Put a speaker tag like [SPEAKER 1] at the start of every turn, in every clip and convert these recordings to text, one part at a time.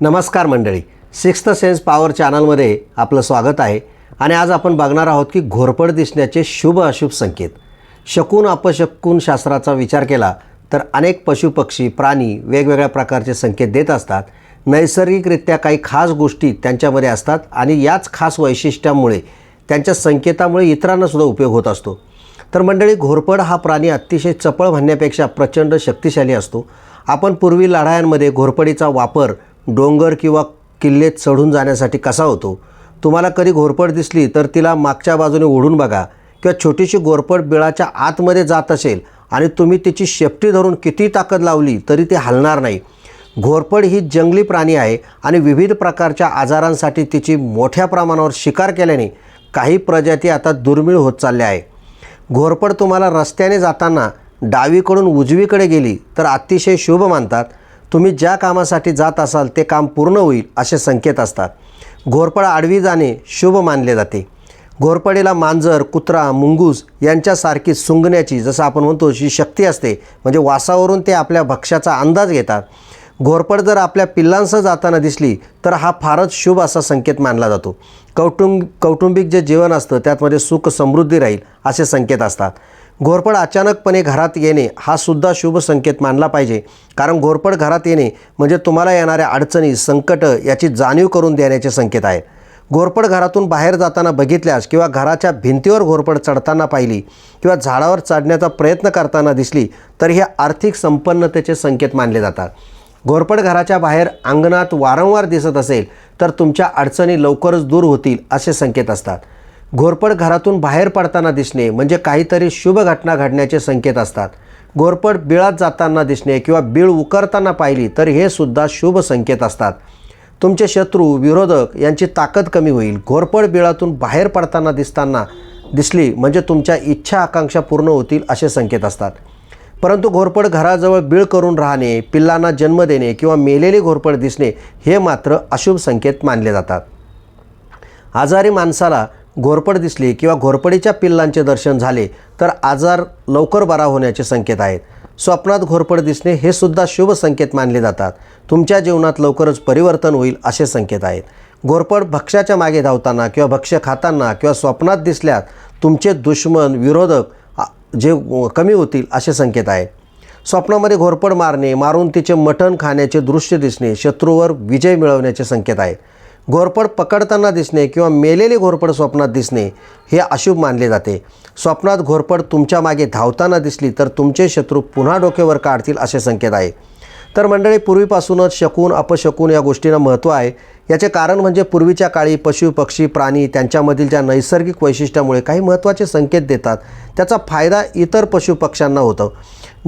[SPEAKER 1] नमस्कार मंडळी. Sixth sense power चॅनलमध्ये आपलं स्वागत आहे. आणि आज आपण बघणार आहोत की घोरपड दिसण्याचे शुभ अशुभ संकेत. शकून अपशकून शास्त्राचा विचार केला तर अनेक पशुपक्षी प्राणी वेगवेगळ्या प्रकारचे संकेत देत असतात. नैसर्गिकरित्या काही खास गोष्टी त्यांच्यामध्ये असतात आणि याच खास वैशिष्ट्यामुळे त्यांच्या संकेतामुळे इतरांनासुद्धा उपयोग होत असतो. तर मंडळी घोरपड हा प्राणी अतिशय चपळ म्हणण्यापेक्षा प्रचंड शक्तिशाली असतो. आपण पूर्वी लढायांमध्ये घोरपडीचा वापर डोंगर किंवा किल्ले चढून जाण्यासाठी कसा होतो? तुम्हाला कधी घोरपड दिसली तर तिला मागच्या बाजूने ओढून बघा किंवा छोटीशी घोरपड बिळाच्या आतमध्ये जात असेल आणि तुम्ही तिची शेपटी धरून किती ताकद लावली तरी ती हलणार नाही. घोरपड ही जंगली प्राणी आहे आणि विविध प्रकारच्या आजारांसाठी तिची मोठ्या प्रमाणावर शिकार केल्याने काही प्रजाती आता दुर्मिळ होत चालल्या आहे घोरपड तुम्हाला रस्त्याने जाताना डावीकडून उजवीकडे गेली तर अतिशय शुभ मानतात. तुम्ही ज्या कामासाठी जात असाल ते काम पूर्ण होईल असे संकेत असतात. घोरपड आडवी जाणे शुभ मानले जाते. घोरपडीला मांजर कुत्रा मुंगूस यांच्यासारखी सुंगण्याची जसं आपण म्हणतो जी शक्ती असते म्हणजे वासावरून ते आपल्या भक्ष्याचा अंदाज घेतात. घोरपड जर आपल्या पिल्लांसह जाताना दिसली तर हा फारच शुभ असा संकेत मानला जातो. कौटुंब कौटुंबिक जे जीवन असतं त्यातमध्ये म्हणजे सुख समृद्धी राहील असे संकेत असतात. घोरपड अचानकपणे घरात येणे हा सुद्धा शुभ संकेत मानला पाहिजे. कारण घोरपड घरात येणे म्हणजे तुम्हाला येणाऱ्या अडचणी संकटं याची जाणीव करून देण्याचे संकेत आहे. घोरपड घरातून बाहेर जाताना बघितल्यास किंवा घराच्या भिंतीवर घोरपड चढताना पाहिली किंवा झाडावर चढण्याचा प्रयत्न करताना दिसली तर हे आर्थिक संपन्नतेचे संकेत मानले जातात. घोरपड घराच्या बाहेर अंगणात वारंवार दिसत असेल तर तुमच्या अडचणी लवकरच दूर होतील असे संकेत असतात. घोरपड घरातून बाहेर पडताना दिसणे म्हणजे काहीतरी शुभ घटना घडण्याचे संकेत असतात. घोरपड बिळात जाताना दिसणे किंवा बीळ उकरताना पाहिली तर हे सुद्धा शुभ संकेत असतात. तुमचे शत्रू विरोधक यांची ताकद कमी होईल. घोरपड बिळातून बाहेर पडताना दिसताना दिसली म्हणजे तुमच्या इच्छा आकांक्षा पूर्ण होतील असे संकेत असतात. परंतु घोरपड घराजवळ बीळ करून राहणे पिल्लांना जन्म देणे किंवा मेलेले घोरपड दिसणे हे मात्र अशुभ संकेत मानले जातात. आजारी माणसाला घोरपड दिसली किंवा घोरपडीच्या पिल्लांचे दर्शन झाले तर आजार लवकर बरा होण्याचे संकेत आहेत. स्वप्नात घोरपड दिसणे हे सुद्धा शुभ संकेत मानले जातात. तुमच्या जीवनात लवकरच परिवर्तन होईल असे संकेत आहेत. घोरपड भक्ष्याच्या मागे धावताना किंवा भक्ष्य खाताना किंवा स्वप्नात दिसल्यास तुमचे दुश्मन विरोधक जे कमी होतील असे संकेत आहे स्वप्नामध्ये घोरपड मारणे मारून तिचे मटण खाण्याचे दृश्य दिसणे शत्रूवर विजय मिळवण्याचे संकेत आहेत. घोरपड पकडताना दिसणे किंवा मेलेली घोरपड स्वप्नात दिसणे हे अशुभ मानले जाते. स्वप्नात घोरपड तुमच्या मागे धावताना दिसली तर तुमचे शत्रू पुन्हा डोक्यावर काढतील असे संकेत आहे. तर मंडळी पूर्वीपासूनच शकून अपशकून या गोष्टींना महत्त्व आहे. याचे कारण म्हणजे पूर्वीच्या काळी पशु पक्षी प्राणी त्यांच्यामधील ज्या नैसर्गिक वैशिष्ट्यामुळे काही महत्त्वाचे संकेत देतात त्याचा फायदा इतर पशुपक्ष्यांना होतो.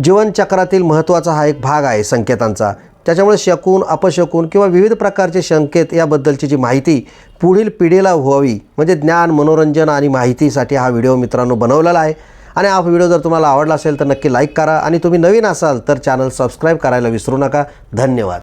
[SPEAKER 1] जीवनचक्रातील महत्त्वाचा हा एक भाग आहे संकेतांचा. त्याच्यामुळे शकून अपशकून किंवा विविध प्रकारचे संकेत याबद्दलची जी माहिती पुढील पिढीला व्हावी म्हणजे ज्ञान मनोरंजन आणि माहितीसाठी हा व्हिडिओ मित्रांनो बनवलेला आहे. आणि हा व्हिडिओ जर तुम्हाला आवडला असेल तर नक्की लाईक करा. आणि तुम्ही नवीन असाल तर चॅनल सबस्क्राईब करायला विसरू नका. धन्यवाद.